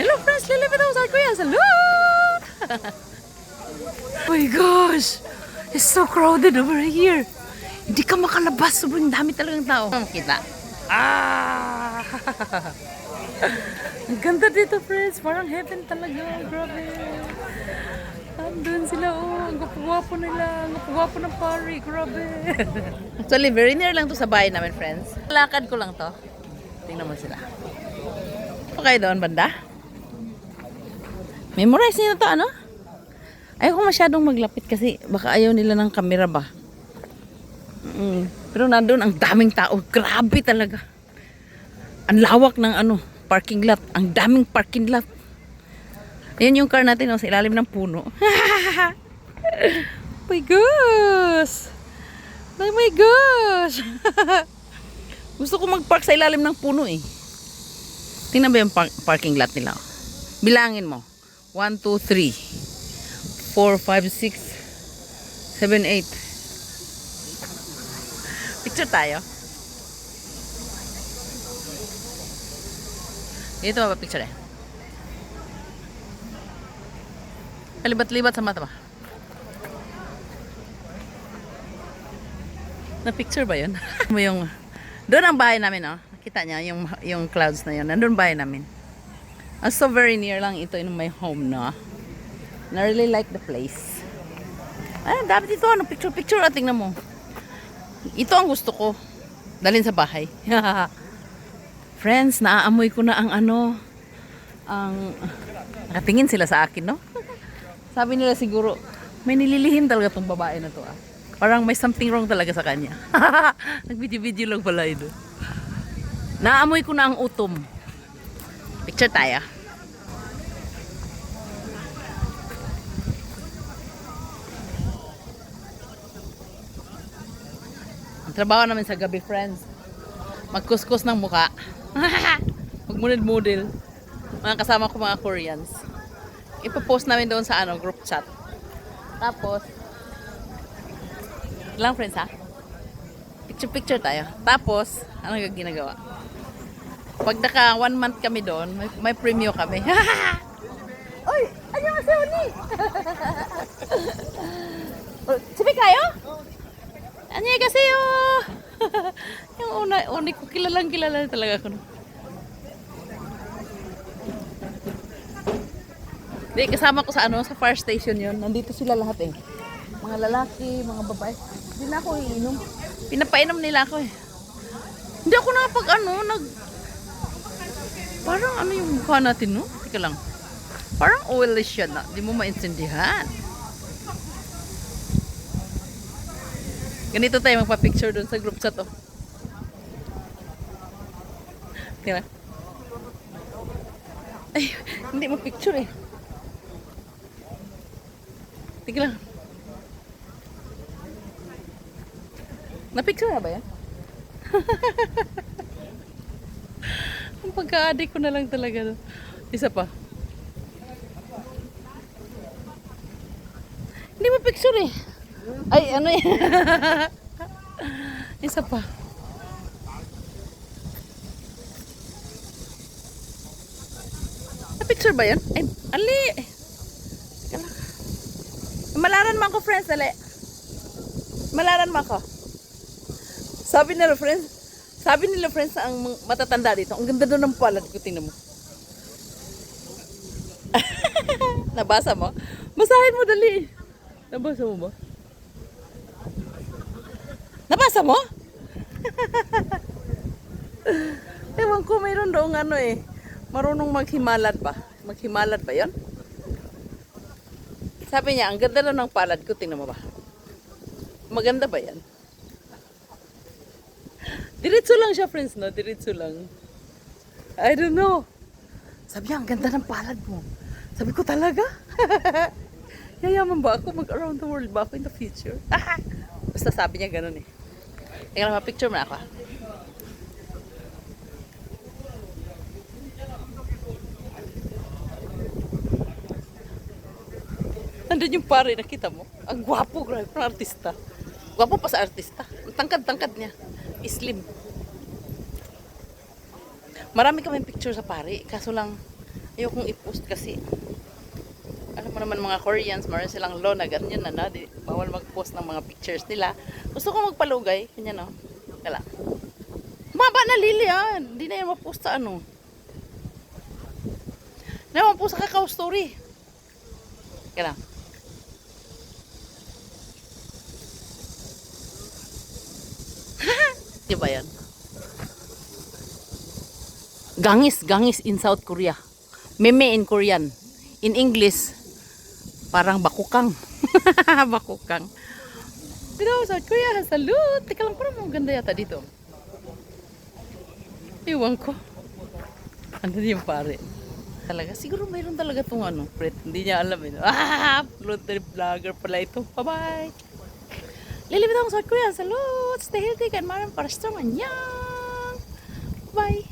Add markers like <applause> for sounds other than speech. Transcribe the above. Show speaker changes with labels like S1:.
S1: Hello friends, lilipit ako sa Kuya. Salute! oh <laughs> my gosh! It's so crowded over here. Hindi ka makalabas. Sobrang dami talagang tao. Makita. Ah! <laughs> Ang ganda dito, friends. Parang heaven talaga. Grabe. Andun sila, oh. Ang gwapo nila. Ang gwapo ng pari. Grabe. <laughs> Actually, very near lang to sa bahay namin, friends. Lakad ko lang to. Tingnan mo sila. Okay doon, banda? Memorize nila to, ano? Ayoko masyadong maglapit kasi baka ayaw nila ng camera ba. Mm. Pero nandun ang daming tao. Grabe talaga. Ang lawak ng ano, parking lot. Ang daming parking lot. Ayan yung car natin oh, sa ilalim ng puno. <laughs> my gosh! Oh my gosh! <laughs> Gusto ko mag-park sa ilalim ng puno eh. Tingnan ba yung par- parking lot nila? oh? Bilangin mo. 1, 2, 3, 4, 5, 6, 7, 8. Picture tayo. Dito ba picture eh? Kalibat-libat sa mata ba? Na picture ba yun? <laughs> Yung doon ang bahay namin, oh. Nakita niya yung yung clouds na yun. Nandun bahay namin. Ah, so very near lang ito in my home, no? I really like the place. Ah, dami dito. Ano, picture-picture. Ah, tingnan mo. Ito ang gusto ko. Dalhin sa bahay. <laughs> Friends, naaamoy ko na ang ano, ang, nakatingin sila sa akin, no? <laughs> Sabi nila siguro, may nililihim talaga tong babae na to, ah. Parang may something wrong talaga sa kanya. <laughs> Nag-video-video lang pala ito. Naamoy ko na ang utom. Picture tayo. Trabaho namin sa gabi, friends. Magkuskus ng muka. <laughs> Magmunid-mudil. Mga kasama ko mga Koreans. Ipopost namin doon sa ano, group chat. Tapos, lang friends ha? Picture-picture tayo. Tapos, ano yung ginagawa? Pag naka one month kami doon, may, may premium kami. <laughs> Oy! Ano yung si Uni? <laughs> Sabi kayo? Ano kasi oh? <laughs> yung una, uni ko kilalang kilala talaga ako. Di, kasama ko sa ano, sa fire station yon Nandito sila lahat eh. Mga lalaki, mga babae. Hindi na ako iinom. Pinapainom nila ako eh. Hindi ako nakapag ano, nag... Parang ano yung mukha natin, no? Teka lang. Parang oily siya na. Di mo maintindihan. Ganito tayo magpa-picture doon sa group chat, oh. Tira. Ay, hindi mo picture eh. Tingnan lang. Na-picture na ba yan? <laughs> Ang pagka-addict ko na lang talaga. Isa pa. Hindi mo picture eh. Ay, ano yan? <laughs> Isa pa. Na-picture ba yan? Ay, ali. Malaran mo ako, friends. Ali. Malaran mo ako. Sabi nila, friends, sabi nila, friends, ang matatanda dito, ang ganda doon ng palad ko, tingnan mo. <laughs> Nabasa mo? Basahin mo, dali. Nabasa mo ba? Nabasa mo? <laughs> Ewan ko, mayroon doong ano eh. Marunong maghimalat ba? Maghimalat ba yon? Sabi niya, ang ganda daw ng palad ko. Tingnan mo ba? Maganda ba yan? Diretso lang siya, friends, no? Diretso lang. I don't know. Sabi niya, ang ganda ng palad mo. Sabi ko, talaga? <laughs> Yayaman ba ako? Mag-around the world ba ako in the future? <laughs> Basta sabi niya ganun eh. Teka lang, picture mo na ako. ah. Nandun yung pare, nakita mo? Ang gwapo, grabe, artista. Gwapo pa sa artista. Ang tangkad-tangkad niya. Slim. Marami kami picture sa pare, kaso lang, Ayokong i-post kasi. Alam mo naman mga Koreans, meron silang law na ganyan na na. Di, bawal mag-post ng mga pictures nila. Gusto ko magpalugay. Kanya no. Kala. Maba na lili ah. Hindi na yan ma-post sa ano. Hindi na ma-post sa kakao story. Kala. Di ba yan? Gangis, gangis in South Korea. Meme in Korean. In English, parang bakukang. <laughs> bakukang. Pero South Korea, salute! Teka lang, parang maganda yata dito. Iwan ko. Ano yung pare? Talaga, siguro mayroon talaga itong ano, Fred. Hindi niya alam eh. <laughs> Ah! Vlogger pala ito. Bye-bye! Lilibit ako sa South Korea. Salute! Stay healthy. Kan maram para strong. Annyeong! Bye!